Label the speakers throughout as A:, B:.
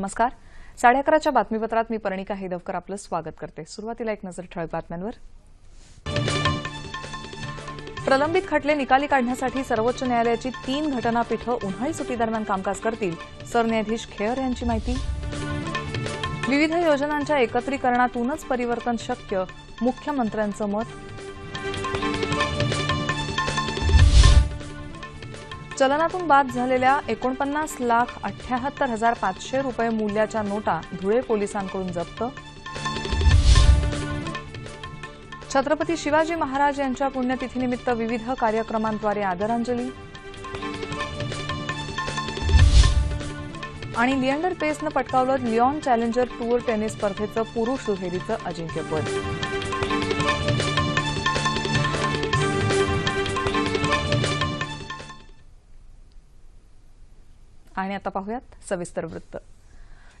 A: नमस्कार. साडे अकराच्या बातमीपत्रात मी पर्णिका हेदवकर आपलं स्वागत करते. सुरुवातीला एक नजर ठळक बातम्यांवर. प्रलंबित खटले निकाली काढण्यासाठी सर्वोच्च न्यायालयाची तीन घटनापीठं उन्हाळी सुटीदरम्यान कामकाज करतील सरन्यायाधीश खेअर यांची माहिती. विविध योजनांच्या एकत्रीकरणातूनच परिवर्तन शक्य मुख्यमंत्र्यांचं मत. चलनातून बाद झालेल्या एकोणपन्नास लाख अठ्याहत्तर हजार पाचशे रुपये मूल्याच्या नोटा धुळे पोलिसांकडून जप्त. छत्रपती शिवाजी महाराज यांच्या पुण्यतिथीनिमित्त विविध कार्यक्रमांद्वारे आदरांजली. आणि लिएंडर पेसनं पटकावलं लिऑन चॅलेंजर टूर टेनिस स्पर्धेचं पुरुष दुहेरीचं अजिंक्यपद. आणि आता पाहूयात सविस्तर वृत्त.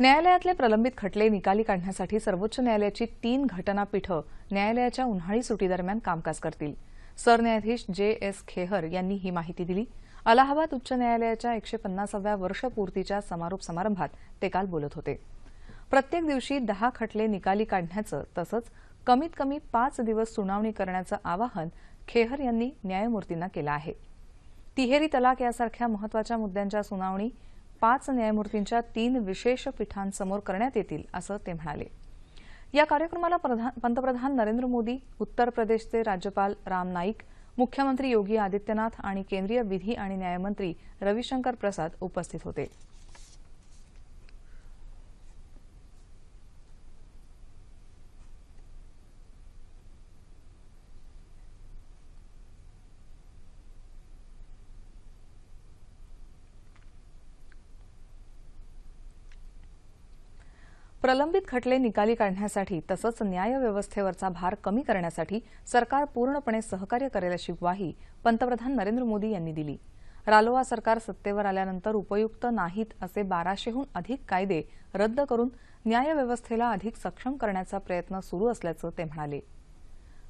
A: न्यायालयातले प्रलंबित खटले निकाली काढण्यासाठी सर्वोच्च न्यायालयाची तीन घटनापीठं न्यायालयाच्या उन्हाळी सुटीदरम्यान कामकाज करतील. सरन्यायाधीश जे एस खेहर यांनी ही माहिती दिली. अलाहाबाद उच्च न्यायालयाच्या एकशे पन्नासाव्या वर्षपूर्तीच्या समारोप समारंभात ते काल बोलत होते. प्रत्येक दिवशी दहा खटले निकाली काढण्याचं तसंच कमीत कमी पाच दिवस सुनावणी करण्याचं आवाहन खेहर यांनी न्यायमूर्तींना केलं आहे. तिहेरी तलाक यासारख्या महत्त्वाच्या मुद्द्यांच्या सुनावणी पाच न्यायमूर्तींच्या तीन विशेष पीठांसमोर करण्यात येतील असं ते म्हणाले. या कार्यक्रमाला प्रधान- पंतप्रधान नरेंद्र मोदी उत्तर प्रदेशचे राज्यपाल राम नाईक मुख्यमंत्री योगी आदित्यनाथ आणि केंद्रीय विधी आणि न्यायमंत्री रविशंकर प्रसाद उपस्थित होते. प्रलंबित खटले निकाली काढण्यासाठी तसंच न्यायव्यवस्थेवरचा भार कमी करण्यासाठी सरकार पूर्णपणे सहकार्य करेल अशी ग्वाही पंतप्रधान नरेंद्र मोदी यांनी दिली. रालोआ सरकार सत्तेवर आल्यानंतर उपयुक्त नाहीत असे बाराशेहून अधिक कायदे रद्द करून न्यायव्यवस्थेला अधिक सक्षम करण्याचा प्रयत्न सुरू असल्याचं ते म्हणाले.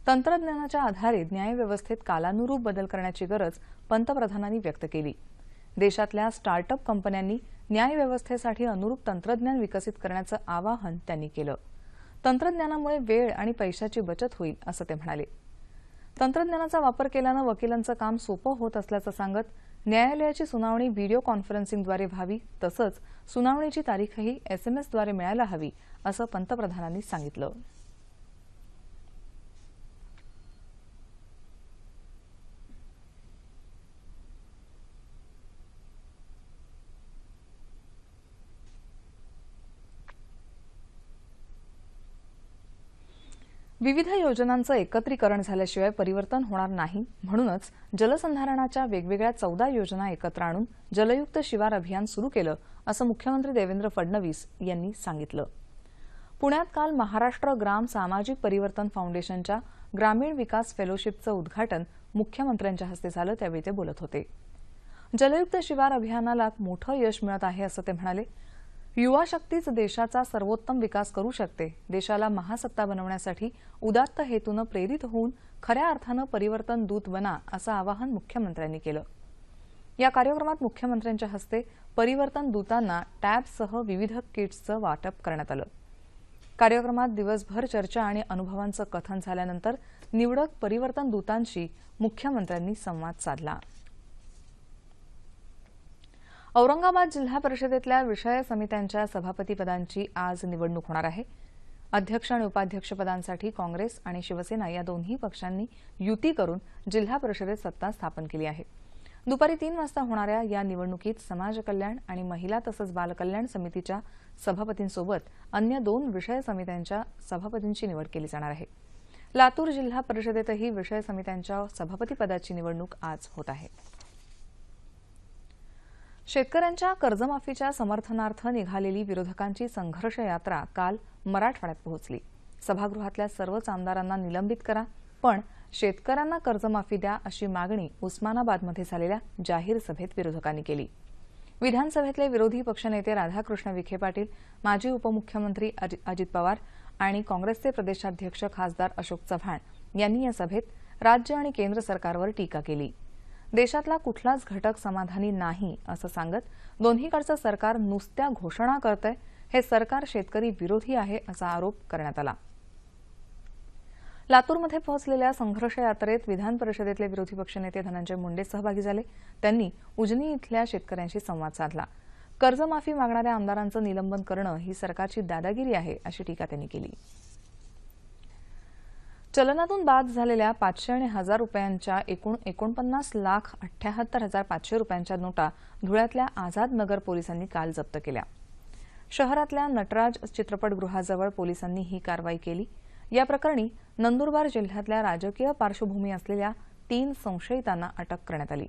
A: तंत्रज्ञानाच्या आधारे न्यायव्यवस्थेत कालानुरूप बदल करण्याची गरज पंतप्रधानांनी व्यक्त केली. देशातल्या स्टार्टअप कंपन्यांनी न्यायव्यवस्थेसाठी अनुरूप तंत्रज्ञान विकसित करण्याचं आवाहन त्यांनी केलं. तंत्रज्ञानामुळे वेळ आणि पैशाची बचत होईल असं ते म्हणाले. तंत्रज्ञानाचा वापर केल्यानं वकिलांचं काम सोपं होत असल्याचं सांगत न्यायालयाची सुनावणी व्हिडिओ कॉन्फरन्सिंगद्वारे व्हावी तसंच सुनावणीची तारीखही एसएमएसद्वारे मिळायला हवी असं पंतप्रधानांनी सांगितलं. विविध योजनांचं एकत्रीकरण झाल्याशिवाय परिवर्तन होणार नाही. म्हणूनच जलसंधारणाच्या वेगवेगळ्या चौदा योजना एकत्र आणून जलयुक्त शिवार अभियान सुरू केलं असं मुख्यमंत्री देवेंद्र फडणवीस यांनी सांगितलं. पुण्यात काल महाराष्ट्र ग्राम सामाजिक परिवर्तन फाउंडेशनच्या ग्रामीण विकास फेलोशिपचं उद्घाटन मुख्यमंत्र्यांच्या हस्ते झालं त्यावेळी ते बोलत होते. जलयुक्त शिवार अभियानाला मोठं यश मिळत आहे असं ते म्हणाले. युवा शक्तीच देशाचा सर्वोत्तम विकास करू शकते. देशाला महासत्ता बनवण्यासाठी उदात्त हेतूनं प्रेरित होऊन खऱ्या अर्थानं परिवर्तन दूत बना असं आवाहन मुख्यमंत्र्यांनी केलं. या कार्यक्रमात मुख्यमंत्र्यांच्या हस्ते परिवर्तन दूतांना टॅबसह विविध किट्सचं वाटप करण्यात आलं. कार्यक्रमात दिवसभर चर्चा आणि अनुभवांचं कथन झाल्यानंतर निवडक परिवर्तन दूतांशी मुख्यमंत्र्यांनी संवाद साधला. औरंगाबाद जिल्हा परिषदेतल्या विषय समित्यांच्या सभापतीपदांची आज निवडणूक होणार आहे. अध्यक्ष आणि उपाध्यक्षपदांसाठी काँग्रेस आणि शिवसेना या दोन्ही पक्षांनी युती करून जिल्हा परिषदेत सत्ता स्थापन केली आहे. दुपारी तीन वाजता होणाऱ्या या निवडणुकीत समाज कल्याण आणि महिला तसंच बालकल्याण समितीच्या सभापतींसोबत अन्य दोन विषय समित्यांच्या सभापतींची निवड केली जाणार आहे. लातूर जिल्हा परिषदेतही विषय समित्यांच्या सभापतीपदाची निवडणूक आज होत आहे. शेतकऱ्यांच्या कर्जमाफीच्या समर्थनार्थ निघालेली विरोधकांची संघर्ष यात्रा काल मराठवाड्यात पोहोचली. सभागृहातल्या सर्वच आमदारांना निलंबित करा पण शेतकऱ्यांना कर्जमाफी द्या अशी मागणी उस्मानाबादमध्ये झालेल्या जाहीर सभेत विरोधकांनी केली. विधानसभेतले विरोधी पक्षनेते राधाकृष्ण विखे पाटील माजी उपमुख्यमंत्री अजि- अजित पवार आणि काँग्रेसचे प्रदेशाध्यक्ष खासदार अशोक चव्हाण यांनी या सभेत राज्य आणि केंद्र सरकारवर टीका केली. देशातला कुठलाच घटक समाधानी नाही असं सांगत दोन्हीकडचं सरकार नुसत्या घोषणा करतंय हे सरकार शेतकरी विरोधी आहे असा आरोप करण्यात आला. लातूरमध्ये पोहोचलेल्या संघर्ष यात्रेत विधान परिषदेतले विरोधी पक्षनेते धनंजय मुंडे सहभागी झाले. त्यांनी उजनी इथल्या शेतकऱ्यांशी संवाद साधला. कर्जमाफी मागणाऱ्या आमदारांचं निलंबन करणं ही सरकारची दादागिरी आहे अशी टीका त्यांनी केली. चलनातून बाद झालेल्या पाचशे आणि हजार रुपयांच्या एकूण एकोणपन्नास लाख अठ्ठ्याहत्तर हजार पाचशे रुपयांच्या नोटा धुळ्यातल्या आझाद नगर पोलिसांनी काल जप्त केल्या. शहरातल्या नटराज चित्रपटगृहाजवळ पोलिसांनी ही कारवाई केली. या प्रकरणी नंदुरबार जिल्ह्यातल्या राजकीय पार्श्वभूमी असलेल्या तीन संशयितांना अटक करण्यात आली.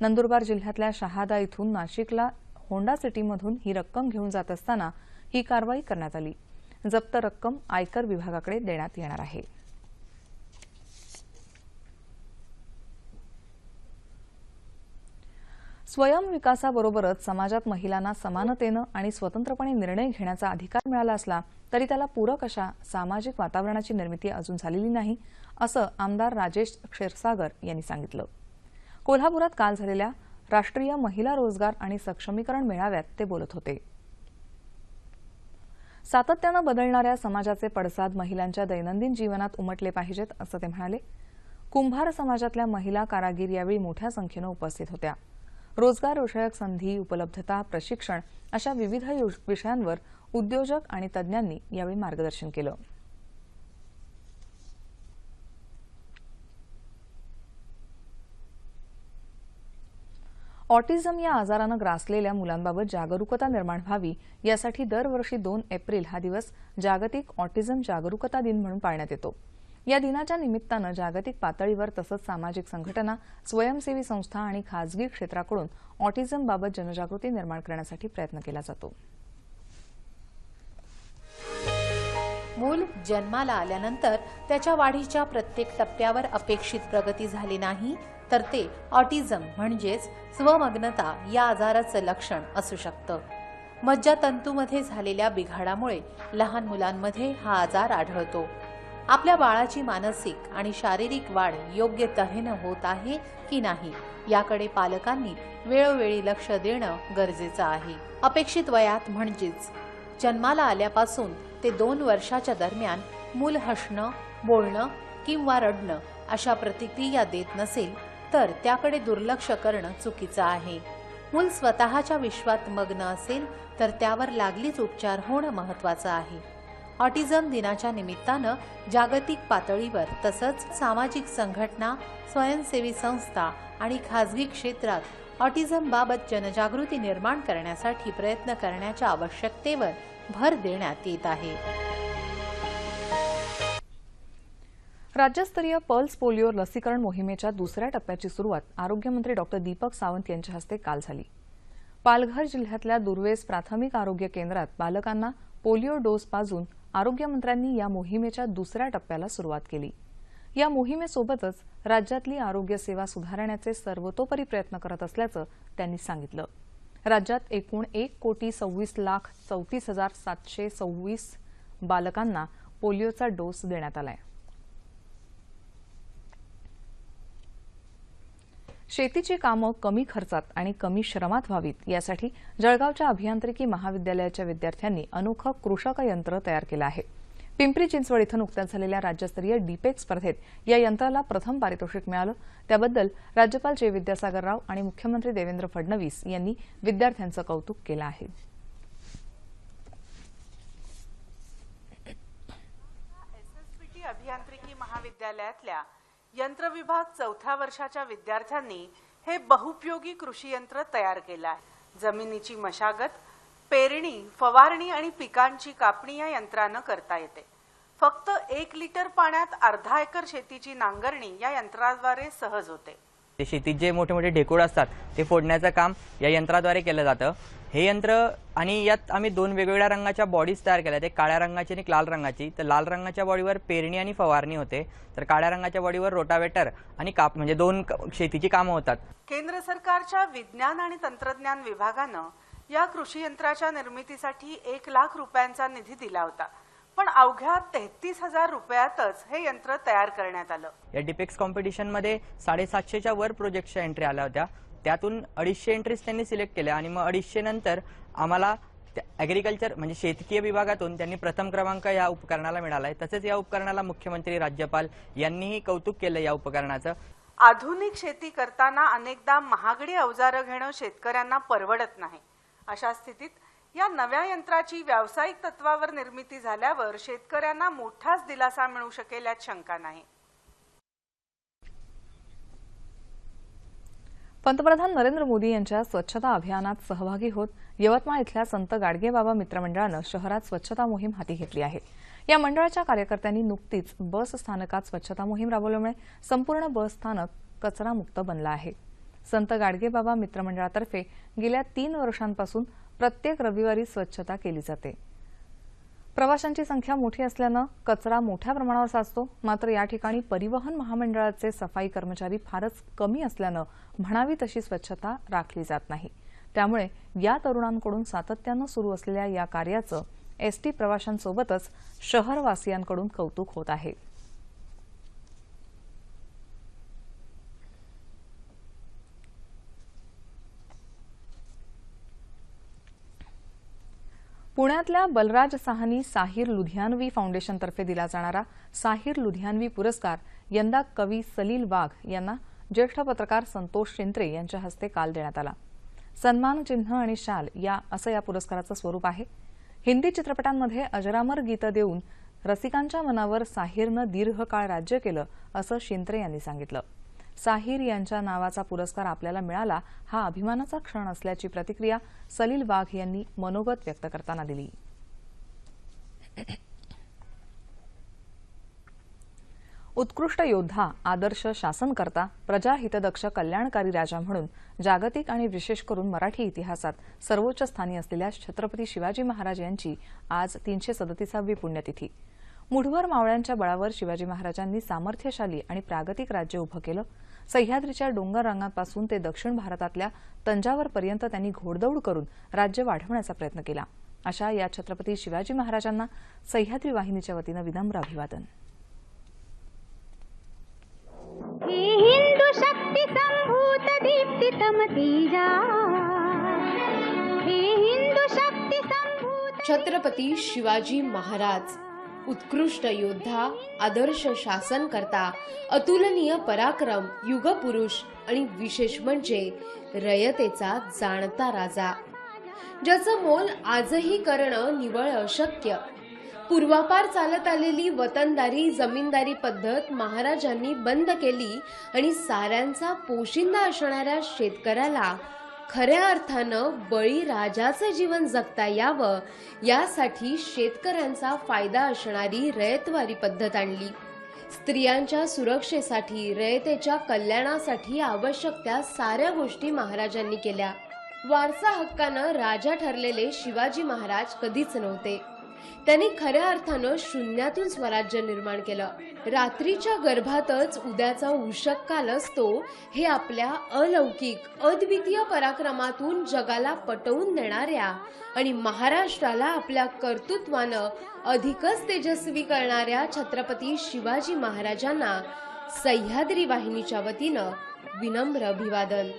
A: नंदुरबार जिल्ह्यातल्या शहादा इथून नाशिकला होंडा सिटीमधून ही रक्कम घेऊन जात असताना ही कारवाई करण्यात आली. जप्त रक्कम आयकर विभागाकडे देण्यात येणार आहे. स्वयंविकासाबरोबरच समाजात महिलांना समानतेनं आणि स्वतंत्रपणे निर्णय घेण्याचा अधिकार मिळाला असला तरी त्याला पूरक अशा सामाजिक वातावरणाची निर्मिती अजून झालेली नाही असं आमदार राजेश क्षीरसागर यांनी सांगितलं. कोल्हापुरात काल झालेल्या राष्ट्रीय महिला रोजगार आणि सक्षमीकरण मेळाव्यात ते बोलत होते. सातत्यानं बदलणाऱ्या समाजाचे पडसाद महिलांच्या दैनंदिन जीवनात उमटले पाहिजेत असं ते म्हणाले. कुंभार समाजातल्या महिला कारागीर यावेळी मोठ्या संख्येनं उपस्थित होत्या. रोजगार विषयक संधी उपलब्धता प्रशिक्षण अशा विविध विषयांवर उद्योजक आणि तज्ज्ञांनी यावेळी मार्गदर्शन केलं. ऑटिझम या आजारानं ग्रासलेल्या मुलांबाबत जागरूकता निर्माण व्हावी यासाठी दरवर्षी दोन एप्रिल हा दिवस जागतिक ऑटिझम जागरूकता दिन म्हणून पाळण्यात येतो. या दिनाच्या निमित्तानं जागतिक पातळीवर तसंच सामाजिक संघटना स्वयंसेवी संस्था आणि खासगी क्षेत्राकडून ऑटिझमबाबत जनजागृती निर्माण करण्यासाठी प्रयत्न केला जातो.
B: मूल जन्माला आल्यानंतर त्याच्या वाढीच्या प्रत्येक टप्प्यावर अपेक्षित प्रगती झाली नाही तर ते ऑटिझम म्हणजेच स्वमग्नता या आजाराचं लक्षण असू शकतं. मज्जातंतूमध्ये झालेल्या बिघाडामुळे लहान मुलांमध्ये हा आजार आढळतो. आपल्या बाळाची मानसिक आणि शारीरिक वाढ योग्य तऱ्हेनं होत आहे की नाही याकडे पालकांनी वेळोवेळी लक्ष देणं गरजेचं आहे. अपेक्षित वयात म्हणजेच जन्माला आल्यापासून ते दोन वर्षाच्या दरम्यान मूल हसणं बोलणं किंवा रडणं अशा प्रतिक्रिया देत नसेल तर त्याकडे दुर्लक्ष करणं चुकीचं आहे. मूल स्वतःच्या विश्वात मग्न असेल तर त्यावर लागलीच उपचार होणं महत्वाचं आहे. ऑटिझम दिनाच्या निमित्तानं जागतिक पातळीवर तसंच सामाजिक संघटना स्वयंसेवी संस्था आणि खाजगी क्षेत्रात ऑटिझम बाबत जनजागृती निर्माण करण्यासाठी प्रयत्न करण्याच्या आवश्यकतेवर भर देण्यात येत आहे.
A: राज्यस्तरीय पल्स पोलिओ लसीकरण मोहिमेच्या दुसऱ्या टप्प्याची सुरुवात आरोग्यमंत्री डॉक्टर दीपक सावंत यांच्या हस्ते काल झाली. पालघर जिल्ह्यातल्या दुर्वेस प्राथमिक आरोग्य केंद्रात बालकांना पोलिओ डोस पाजून आरोग्यमंत्र्यांनी या मोहिमेच्या दुसऱ्या टप्प्याला सुरुवात केली. या मोहिमेसोबतच राज्यातली आरोग्य सेवा सुधारण्याचे सर्वतोपरी प्रयत्न करत असल्याचं त्यांनी सांगितलं. राज्यात एकूण एक कोटी सव्वीस लाख चौतीस हजार सातशे सव्वीस बालकांना पोलिओचा डोस देण्यात आला आहे शेतीची कामं कमी खर्चात आणि कमी श्रमात व्हावीत यासाठी जळगावच्या अभियांत्रिकी महाविद्यालयाच्या विद्यार्थ्यांनी अनोखं कृषक यंत्र तयार केलं आहे. पिंपरी चिंचवड इथं नुकत्याच झालेल्या राज्यस्तरीय डीपेक स्पर्धेत या यंत्राला प्रथम पारितोषिक मिळालं. त्याबद्दल राज्यपाल जे. विद्यासागर राव आणि मुख्यमंत्री देवेंद्र फडणवीस यांनी विद्यार्थ्यांचं कौतुक केलं आहे.
C: अभियांत्रिकी महाविद्यालयातल्या यंत्रविभाग चौथ्या वर्षाच्या विद्यार्थ्यांनी हे बहुपयोगी कृषी यंत्र तयार केलं आहे. जमिनीची मशागत पेरणी फवारणी आणि पिकांची कापणी या यंत्रानं करता येते. फक्त एक लिटर पाण्यात अर्धा एकर शेतीची नांगरणी या यंत्राद्वारे सहज होते.
D: ते शेतीत जे मोठे मोठे ढेकूळ असतात ते फोडण्याचं काम या यंत्राद्वारे केलं जातं. हे यंत्र आणि यात आम्ही दोन वेगवेगळ्या रंगाच्या बॉडीज तयार केल्या. आहेत काळ्या रंगाची आणि लाल रंगाची. तर लाल रंगाच्या बॉडीवर पेरणी आणि फवारणी होते. तर काळ्या रंगाच्या बॉडीवर रोटावेटर आणि काप म्हणजे दोन शेतीची कामं होतात.
C: केंद्र सरकारच्या विज्ञान आणि तंत्रज्ञान विभागानं या कृषी यंत्राच्या निर्मितीसाठी एक लाख रुपयांचा निधी दिला होता. पण अवघ्या तेहतीस हजार रुपयातच हे यंत्र तयार करण्यात आलं.
D: या डिपेक्स कॉम्पिटिशनमध्ये साडेसातशेच्या वर प्रोजेक्टच्या एंट्री आल्या होत्या. त्यातून अडीचशे एंट्रीज त्यांनी सिलेक्ट केल्या आणि मग अडीचशे नंतर आम्हाला ॲग्रिकल्चर म्हणजे शेतकीय विभागातून त्यांनी प्रथम क्रमांक या उपकरणाला मिळाला आहे तसेच या उपकरणाला मुख्यमंत्री राज्यपाल यांनीही कौतुक केलं या उपकरणाचं.
C: आधुनिक शेती करताना अनेकदा महागडी अवजारं घेणं शेतकऱ्यांना परवडत नाही. अशा स्थितीत या नव्या यंत्राची व्यावसायिक तत्वावर निर्मिती झाल्यावर शेतकऱ्यांना मोठाच दिलासा मिळू शकेल यात शंका नाही.
A: पंतप्रधान नरेंद्र मोदी यांच्या स्वच्छता अभियानात सहभागी होत यवतमाळ इथल्या संत गाडगेबाबा मित्रमंडळानं शहरात स्वच्छता मोहीम हाती घेतली आहे. या मंडळाच्या कार्यकर्त्यांनी नुकतीच बस स्थानकात स्वच्छता मोहीम राबवल्यामुळे संपूर्ण बस स्थानक कचरामुक्त बनलं आहे. संत गाडगेबाबा मित्रमंडळातर्फे गेल्या तीन वर्षांपासून प्रत्येक रविवारी स्वच्छता केली जाते. प्रवाशांची संख्या मोठी असल्यानं कचरा मोठ्या प्रमाणावर साचतो. मात्र या ठिकाणी परिवहन महामंडळाचे सफाई कर्मचारी फारच कमी असल्यानं म्हणावी तशी स्वच्छता राखली जात नाही. त्यामुळे या तरुणांकडून सातत्यानं सुरू असलेल्या या कार्याचं एसटी प्रवाशांसोबतच शहरवासियांकडून कौतुक होत आहे. पुण्यातल्या बलराज साहनी साहिर लुधियानवी फाउंडेशनतर्फे दिला जाणारा साहिर लुधियानवी पुरस्कार यंदा कवी सलील वाघ यांना ज्येष्ठ पत्रकार संतोष शिंत्रे यांच्या हस्ते काल देण्यात आला. सन्मान चिन्ह आणि शाल या असं या पुरस्काराचं स्वरूप आहे. हिंदी चित्रपटांमध्ये अजरामर गीतं देऊन रसिकांच्या मनावर साहिरनं दीर्घकाळ राज्य केलं असं शिंत्रे यांनी सांगितलं. साहिर यांच्या नावाचा पुरस्कार आपल्याला मिळाला हा अभिमानाचा क्षण असल्याची प्रतिक्रिया सलील वाघ यांनी मनोगत व्यक्त करताना दिली. उत्कृष्ट योद्धा आदर्श शासनकर्ता प्रजाहितदक्ष कल्याणकारी राजा म्हणून जागतिक आणि विशेष करून मराठी इतिहासात सर्वोच्च स्थानी असलेल्या छत्रपती शिवाजी महाराज यांची आज तीनशे सदतीसावी पुण्यतिथी. मुठभर मावळ्यांच्या बळावर शिवाजी महाराजांनी सामर्थ्यशाली आणि प्रागतिक राज्य उभं केलं. सह्याद्रीच्या डोंगर रांगांपासून ते दक्षिण भारतातल्या तंजावरपर्यंत त्यांनी घोडदौड करून राज्य वाढवण्याचा प्रयत्न केला. अशा या छत्रपती शिवाजी महाराजांना सह्याद्री वाहिनीच्या वतीनं विनम्र अभिवादन.
E: हे हिंदू शक्ती संभूत दीप्तितम तेजा हे हिंदू शक्ती संभूत
F: छत्रपती शिवाजी महाराज उत्कृष्ट योद्धा आदर्श शासनकर्ता अतुलनीय पराक्रम युगपुरुष आणि विशेष म्हणजे रयतेचा जाणता राजा. ज्याचं मोल आजही करणं निवळ अशक्य. पूर्वापार चालत आलेली वतनदारी जमीनदारी पद्धत महाराजांनी बंद केली आणि साऱ्यांचा पोशिंदा असणाऱ्या शेतकऱ्याला खऱ्या अर्थानं बळीराजाचं जीवन जगता यावं यासाठी शेतकऱ्यांचा फायदा असणारी रयतवारी पद्धत आणली. स्त्रियांच्या सुरक्षेसाठी रयतेच्या कल्याणासाठी आवश्यक त्या साऱ्या गोष्टी महाराजांनी केल्या. वारसा हक्कानं राजा ठरलेले शिवाजी महाराज कधीच नव्हते. त्यांनी खऱ्या अर्थानं शून्यातून स्वराज्य निर्माण केलं. रात्रीच्या गर्भातच उद्याचा उषक काल असतो हे आपल्या अलौकिक अद्वितीय पराक्रमातून जगाला पटवून देणाऱ्या आणि महाराष्ट्राला आपल्या कर्तृत्वानं अधिकच तेजस्वी करणाऱ्या छत्रपती शिवाजी महाराजांना सह्याद्री वाहिनीच्या वतीनं विनम्र अभिवादन.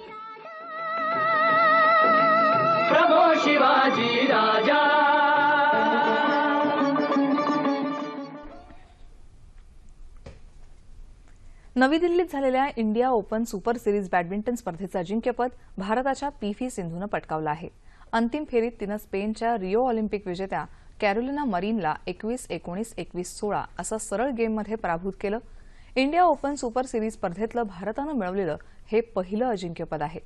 G: प्रभो शिवाजी राजा!
A: नवी दिल्लीत झालेल्या India open super series badminton स्पर्धेचं अजिंक्यपद भारताच्या पी व्ही सिंधूनं पटकावलं आहे. अंतिम फेरीत तिनं स्पेनच्या रिओ ऑलिम्पिक विजेत्या कॅरोलिना मरीनला एकवीस एकोणीस एकवीस सोळा असं सरळ गेममध्ये पराभूत केलं. इंडिया ओपन सुपर सिरीज स्पर्धेतलं भारतानं मिळवलेलं हे पहिलं अजिंक्यपद आहे.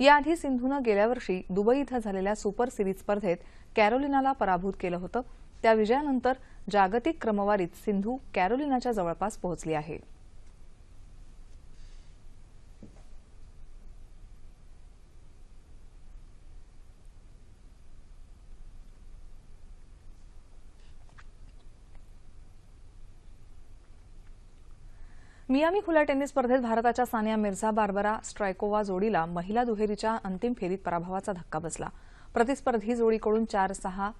A: याआधी सिंधूनं गेल्या वर्षी दुबई इथं झालेल्या सुपर सिरीज स्पर्धेत कॅरोलिनाला पराभूत केलं होतं. त्या विजयानंतर जागतिक क्रमवारीत सिंधू कॅरोलिनाच्या जवळपास पोहोचली आहे. मियामी खुल्या टेनिस स्पर्धेत भारताच्या सानिया मिर्झा बार्बरा स्ट्रायकोवा जोडीला महिला दुहेरीच्या अंतिम फेरीत पराभवाचा धक्का बसला. प्रतिस्पर्धी जोडीकडून चार सहा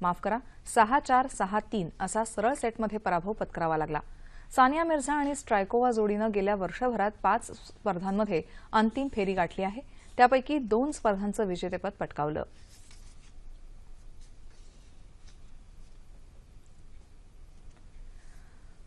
A: माफ करा सहा चार सहा तीन असा सरळ सेटमध्ये पराभव पत्करावा लागला. सानिया मिर्झा आणि स्ट्रायकोवा जोडीनं गेल्या वर्षभरात पाच स्पर्धांमध्ये अंतिम फेरी गाठली आहे. त्यापैकी दोन स्पर्धांचं विजेतेपद पटकावलं.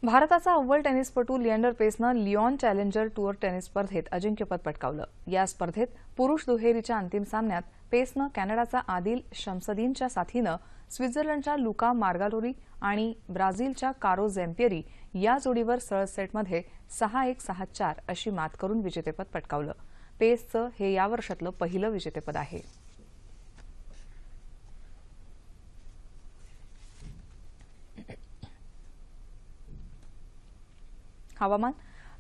A: भारताचा अव्वल टेनिसपटू लिएंडर पेसनं लिऑन चॅलेंजर टूर टेनिस स्पर्धेत अजिंक्यपद पटकावलं. या स्पर्धेत पुरुष दुहेरीच्या अंतिम सामन्यात पेसनं कॅनडाचा आदिल शमसदीनच्या साथीनं स्वित्झर्लंडच्या लुका मार्गालोरी आणि ब्राझीलच्या कारो झेम्पियरी या जोडीवर सरळ सेटमध्ये सहा एक सहा चार अशी मात करून विजेतेपद पटकावलं. पेसचं हे या वर्षातलं पहिलं विजेतेपद आहे. हवामान?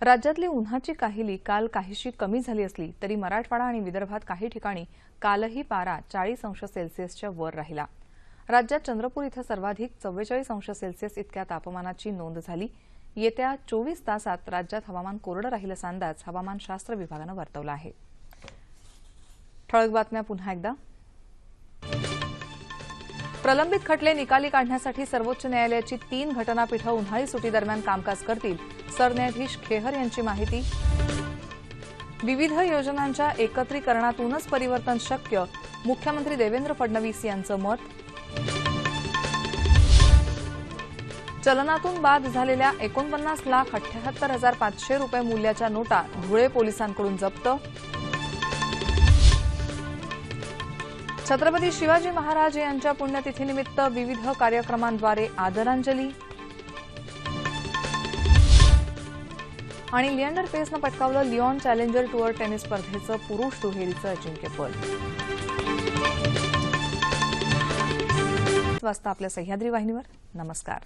A: राज्यातली उन्हाची काहिली काल काहीशी कमी झाली असली तरी मराठवाडा आणि विदर्भात काही ठिकाणी कालही पारा चाळीस अंश सेल्सिअसच्या वर राहिला. राज्यात चंद्रपूर इथं सर्वाधिक चव्वेचाळीस अंश सेल्सिअस इतक्या तापमानाची नोंद झाली. येत्या चोवीस तासात राज्यात हवामान कोरडं राहील असा अंदाज हवामानशास्त्र विभागानं वर्तवला आहे. ठळक बातम्या पुन्हा एकदा. प्रलंबित खटले निकाली काढण्यासाठी सर्वोच्च न्यायालयाची तीन घटनापीठं उन्हाळी सुटीदरम्यान कामकाज करतील. सरन्यायाधीश खेहर यांची माहिती. विविध योजनांच्या एकत्रीकरणातूनच परिवर्तन शक्य मुख्यमंत्री देवेंद्र फडणवीस यांचं मत. चलनातून बाद झालेल्या एकोणपन्नास लाख अठ्याहत्तर हजार पाचशे रुपये मूल्याच्या नोटा धुळे पोलिसांकडून जप्त. छत्रपती शिवाजी महाराज यांच्या पुण्यतिथीनिमित्त विविध कार्यक्रमांद्वारे आदरांजली. आणि लिएंडर पेसनं पटकावलं लिऑन चॅलेंजर टूअर टेनिस स्पर्धेचं पुरुष दुहेरीचं अजिंक्यपद वाजता आपल्या सह्याद्री वाहिनीवर. नमस्कार.